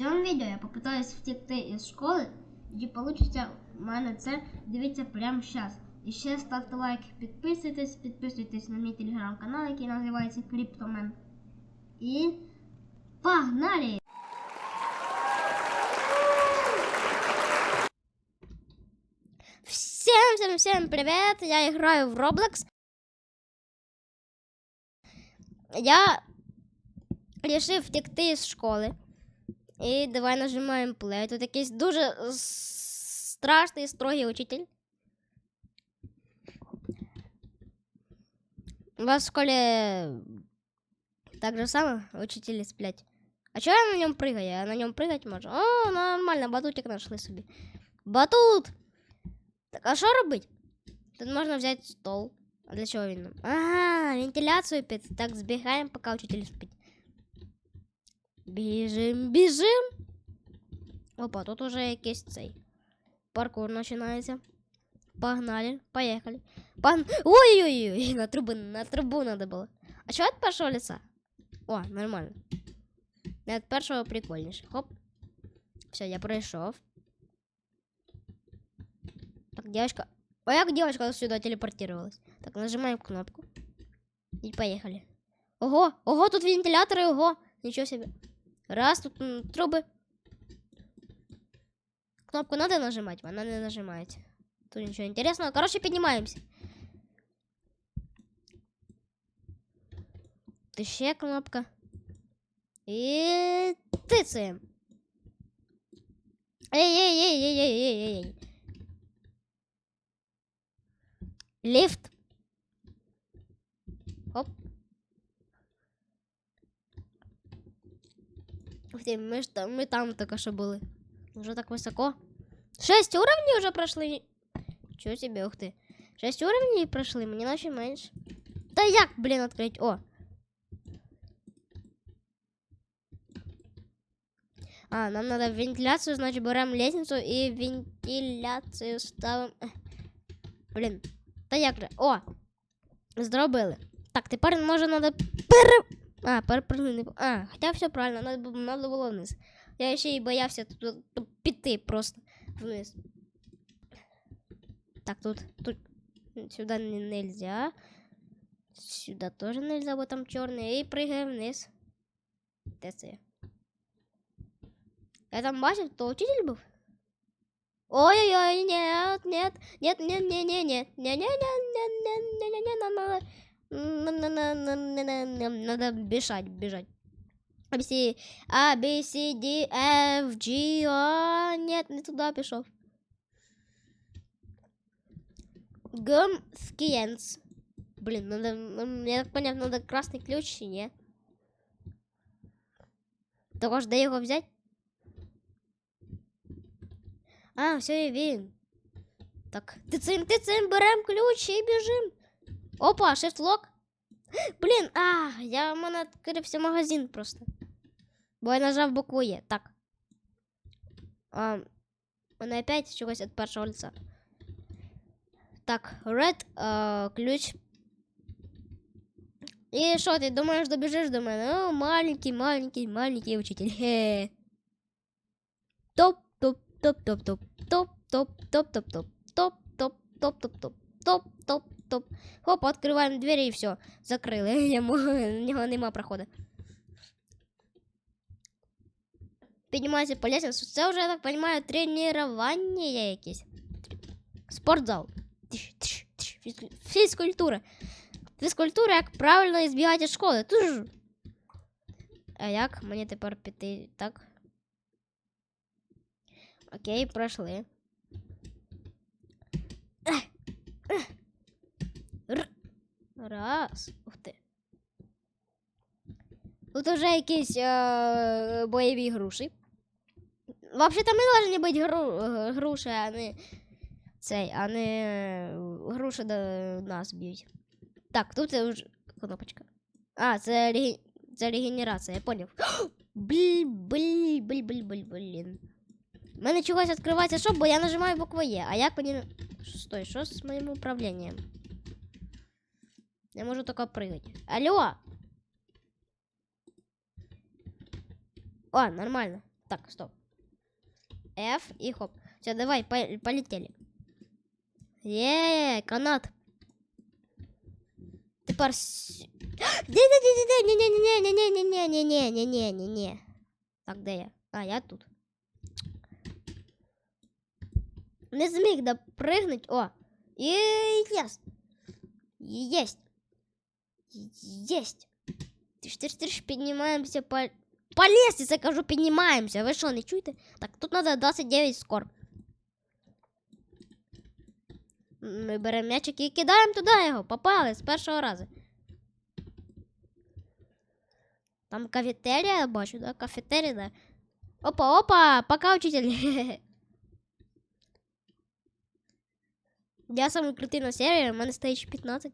цьому відео я попитаюсь втекти із школи, і получиться в мене це. Дивіться прямо зараз. І ще ставте лайк, підписуйтесь, підписуйтесь на мій телеграм-канал, який називається Криптомен. І погнали! Всем, всем, всем привет! Я играю в Roblox. Я решив втекти з школи. І давай нажимаємо play. Тут якийсь дуже с- страшний строгий учитель. У вас в школі так же само учителі сплять. А чого я на ньому пригаю? Я на ньому пригати можу. О, нормально, батутик знайшли собі. Батут! Так, а що робить? Тут можна взяти стол. А для чого він нам? Ага, вентиляцію під. Так, збігаємо, поки учитель спить. Біжим, біжим. Опа, тут уже якийсь цей. Паркур починається. Погнали, поехали. Погн... Ой-ой-ой, на трубу, на трубу надо было. А чого от першого лица? О, нормально. От першого прикольніше. Хоп. Все, я пройшов. Так, девочка. А як девочка сюда телепортировалась? Так, нажимаем кнопку. И поехали. Ого, ого, тут вентиляторы, ого. Ничего себе. Раз, тут м, трубы. Кнопку надо нажимать, она не нажимает. Тут ничего интересного. Короче, поднимаемся. Тут ще кнопка. И тыцаем. Эй-эй-эй-эй-эй-эй-эй. Лифт. Оп. Ух мы, там, мы там только что были. Уже так высоко. Шесть уровней уже прошли. Чего себе, ух ты. Шесть уровней прошли, мне наче меньше. Да як, блин, открыть? О. А, нам надо вентиляцию, значит, берем лестницу и вентиляцию ставим. Блин, та як же? О! Зробили. Так, тепер може надо пере... А, перепрыгнути. А, хоча все правильно, надо, надо було вниз. Я ще й боявся тут, тут, піти просто вниз. Так, тут, тут сюда не, нельзя. Сюда тоже нельзя, бо там черный. И прыгаем вниз. Де це? я? Там бачив, то учитель був? Ой-ой-ой, нет, нет, нет, нет, нет, нет, нет, нет, нет, нет, нет, нет, нет, нет, надо, надо бежать, бежать. ABC, A, B, C, D, F, G, а, Нет, не туда пішов. Гом скиенс. Блин, надо, я так понял, надо красный ключ, не? Ты можешь да его взять? А, все, я вижу. Так, ты цим, ты цим, берем ключ и бежим. Опа, shift lock. Блін, а, я в мене відкрився магазин просто. Бо я нажав букву Е. Так. А, у мене опять чогось від першого лица. Так, red, а, ключ. І що ти думаєш, добіжиш до мене? Ну, маленький, маленький, маленький учитель. Хе. Топ, топ, топ, топ, топ, топ, топ, топ, топ, топ, топ, топ, топ, топ, топ, топ, топ, топ. Хоп, открываем двери и все. Закрили. Йому в нього нема проходу. Піднімається по лестнице. Це вже, я так понимаю, тренування якесь. Спортзал. Тиш, тиш, тиш. Фізкультура. Фізкультура, як правильно збігати з школи. Туж. А як мені тепер піти? Так. Окей, пройшли. Раз. Ух ти. Тут уже якісь е, бойові груші. Взагалі-то ми повинні бути гру, е, груші, а не цей, а не е, груші до нас б'ють. Так, тут вже кнопочка. А, це, регі... це регенерація, я поняв. Блін, блін, блін, блін, блін, блін. У мене чогось відкривається що, бо я нажимаю букву Е. А як мені. Стой, що з моїм управлінням? Я можу тільки прыгати. Алло! О, нормально. Так, стоп. F и хоп. Все, давай, по- полетели. Е, канат. Тепер. с- Не-не-не-не-не-не-не-не-не-не-не-не-не-не. Так, де я? А, я тут. Не зміг допригнуть. О! І єс. Єсть. Єсть. Тиш, тиш, тиш, піднімаємося по... По лестнице, кажу, піднімаємося. Ви що, не чуєте? Так, тут треба 29 скор. Ми беремо м'ячик і кидаємо туди його. Попали з першого разу. Там кафетерія, я бачу, да? Кафетерія, да. Опа, опа, пока, учитель. Я самий крутий на сервері, у мене стейдж 15.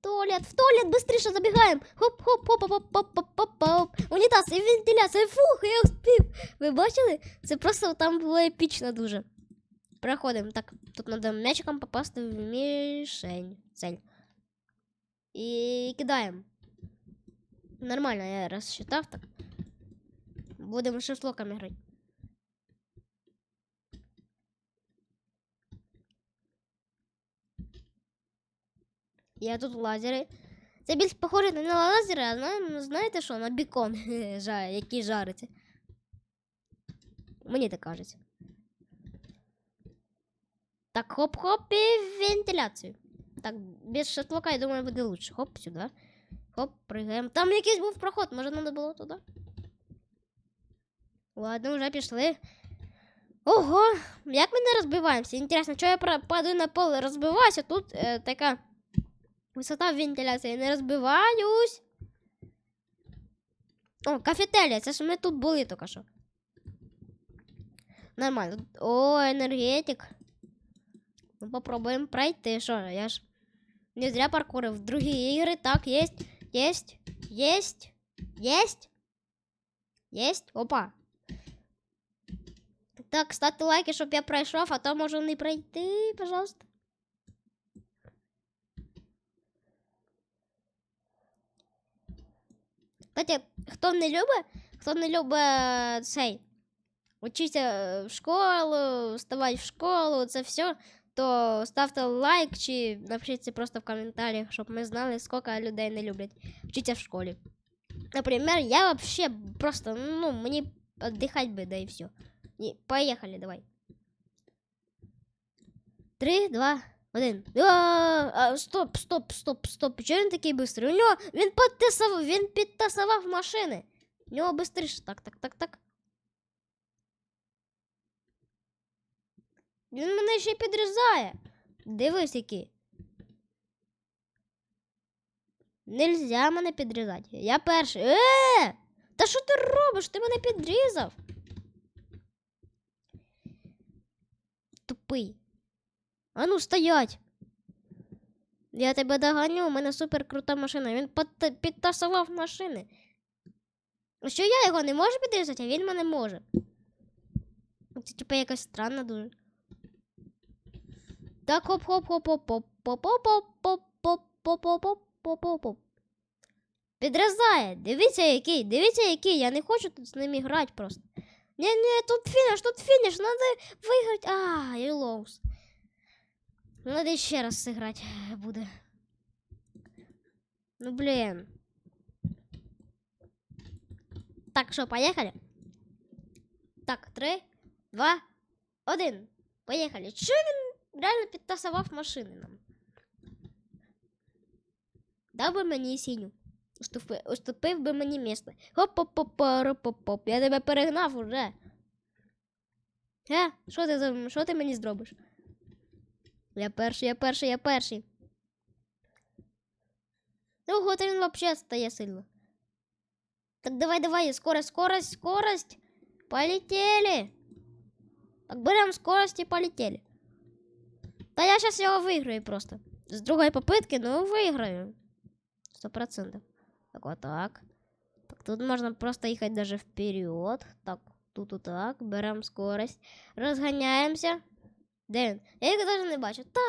туалет. В туалет, в туалет, быстріше забігаємо. Хоп, хоп, хоп, хоп, хоп, хоп, хоп, хоп. Унітаз і вентиляція. Фух, я успів. Ви бачили? Це просто там було епічно дуже. Проходимо. Так, тут треба м'ячиком попасти в мішень. Цель. І кидаємо. Нормально, я розчитав так. Будемо шашлоками грати. Я тут лазери. Це більш похоже не на лазери, а на, знаєте що, на бікон, який жариться. Мені так кажеться. Так, хоп-хоп і вентиляцію. Так, без шашлока, я думаю, буде лучше. Хоп, сюди. Хоп, пригаємо. Там якийсь був проход, може треба було туди. Ладно, вже пішли. Ого, як ми не розбиваємося? Інтересно, що я падаю на поле, розбиваюся, тут е, така висота вентиляції, не розбиваюсь. О, кафетерія, це ж ми тут були тільки що. Нормально. О, енергетик. Ну, попробуємо пройти. Що, я ж не зря паркурив. Другі ігри, так, єсть, єсть, єсть, єсть, єсть. Опа. Так, ставте лайки, щоб я пройшов, а то можу не пройти, пожалуйста. Кстати, хто не любить, хто не любить цей, учитися в школу, вставати в школу, це все, то ставте лайк чи напишіть це просто в коментарях, щоб ми знали, скільки людей не люблять вчитися в школі. Наприклад, я вообще просто, ну, мені віддихати би, да і все. І поїхали, давай. Три, два, один. А, а, стоп, стоп, стоп, стоп. Чого він такий бистрий? У нього він підтасував, він підтасував машини. У нього бистріше. Так, так, так, так. Він мене ще підрізає. Дивись, який. Нельзя мене підрізати. Я перший. Е! Та що ти робиш? Ти мене підрізав. Тупий. А ну стоять. Я тебе доганю, у мене супер крута машина. Він підта- підтасував машини. Що я його не можу підрізати, а він мене може. Це типа якось странно дуже. Так, хоп хоп хоп хоп хоп хоп хоп хоп хоп хоп хоп хоп хоп хоп хоп Підрізає. Дивіться який, дивіться який. Я не хочу тут з ними грати просто. Ні, ні, тут фініш, тут фініш, надо виграти. А, і лоус. Надо ще раз сыграть буде. Ну блин. Так, що, поїхали? Так, три, два, один. Поїхали. Чо він реально підтасував машини нам? Дав би мені синю. Уступи, уступив би мені місце. хоп поп поп поп поп поп Я тебе перегнав уже. Е, що ти, що ти мені зробиш? Я перший, я перший, я перший. Ого, то він взагалі стає сильно. Так давай, давай, скорость, скорость, скорость. Полетели. Так берем скорость и полетели. Да я сейчас его выиграю просто. С другой попытки, ну, выиграю. Сто процентов. Так вот так. Так, тут можно просто ехать даже вперед. Так, тут вот так. Берем скорость. Розганяємося. Де він? Я його навіть не бачу. Та,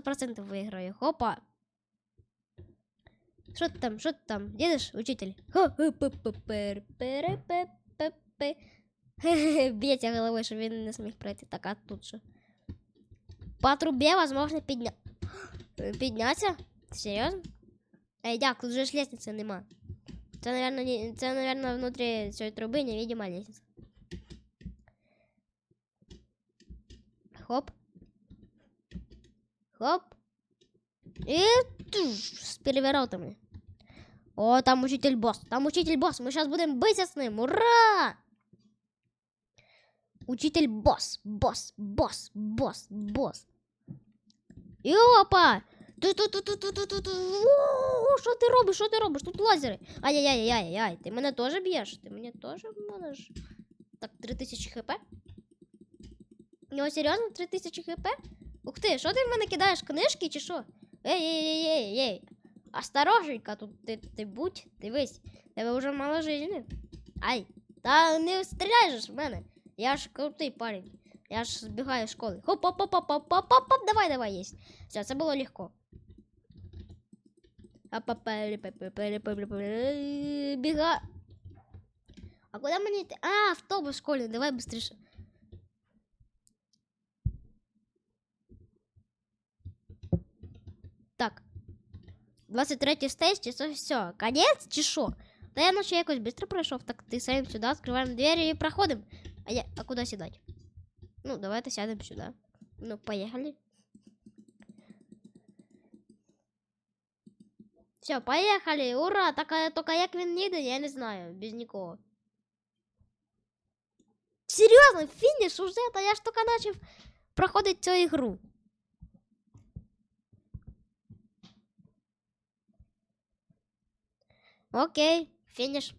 100% виграю. Хопа. Що ти там? Що ти там? Їдеш, учитель? Хо-хо-пе-пе-пе-пе-пе-пе. Б'ється головою, щоб він не зміг пройти. Так, а тут що? По трубе возможно підня... піднятися? Серйозно? Ей, дяк, тут же ж лестниці нема. Це, наверное, не... це, наверное, внутрі цієї труби невидима лестниця. Хоп. Хоп. И с переворотами. О, там учитель босс. Там учитель босс. Мы сейчас будем биться с ним. Ура! Учитель босс, босс, босс, босс, босс. І опа! Що ти робиш? Що ти робиш? Тут лазери. Ай-яй-яй-яй-яй. Ти мене теж б'єш? Ти мене теж можеш. Так, 3000 хп. У нього серйозно 3000 хп? Ух ти, що ти в мене кидаєш книжки чи що? Ей, ей, ей, ей. Осторожненько тут ти, ти будь, дивись. Тебе вже мало жизни. Ай, та не стріляй в мене. Я ж крутий парень. Я ж збігаю з школи. хоп хоп хоп хоп хоп хоп хоп давай, давай, єсть. Все, це було легко. Біга. А куди мені йти? А, автобус школьний, давай быстріше. 23 стейдж, чи це все? Конець чи що? Та я наче якось швидко пройшов, так ти сам сюди, відкриваємо двері і проходимо. А я. А куда сідати? Ну, давайте сядем сюда. Ну, поехали. Все, поехали! Ура! Так, а, только як він їде, я не знаю, без нікого. Серйозно, фініш уже, та я ж тільки начав проходити цю ігру. Окей, фініш.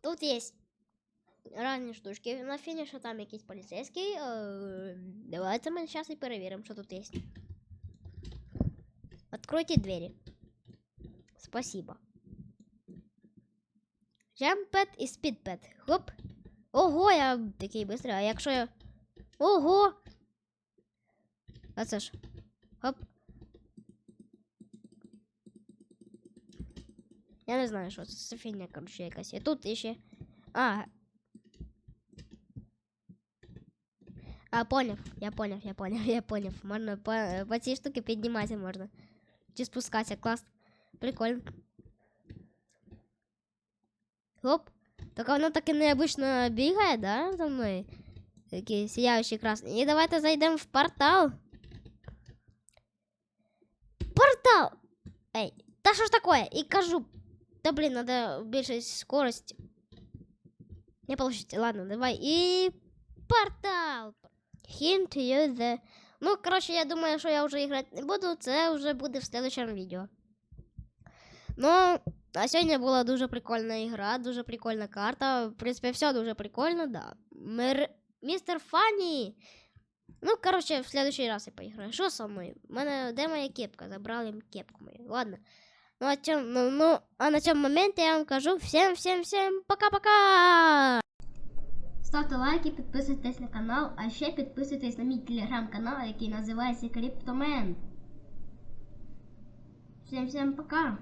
Тут есть разные штучки на финише, там якийсь поліцейський. Е, Давайте ми зараз і перевіримо, що тут є. Откройте двери. Спасибо. Jump і speed Хоп. Ого, я такий быстрий. А якщо я. Ого! А це ж. Хоп. Я не знаю, що це. Це фігня, коротше, якась. І тут ще. А. А, поняв, я поняв, я поняв, я поняв. Можна по, по цій штуки підніматися можна. Чи спускатися, клас. Прикольно. Хоп. Так воно таки необычно бігає, да, за мною? Такий сіяючий красний. І давайте зайдемо в портал. Портал! Ей, та що ж таке? І кажу. Да блин, надо уменьшить скорость. Не получится. Ладно, давай. И портал. Hint you the... Ну, короче, я думаю, що я вже грати не буду. Це вже буде в следующем відео. Ну, а сьогодні була дуже прикольна ігра, дуже прикольна карта. В принципі, все дуже прикольно, да. Мер... Містер Фанні. Ну, короче, в следующий раз я поіграю. Що со мною? У мене де моя кепка? Забрали кепку мою. Ладно. Ну, а, тем, ну, ну, а на цьому моменті я вам кажу всім, всім, всім пока-пока! Ставте лайки, підписуйтесь на канал, а ще підписуйтесь на мій телеграм-канал, який називається Криптомен. Всім всім пока!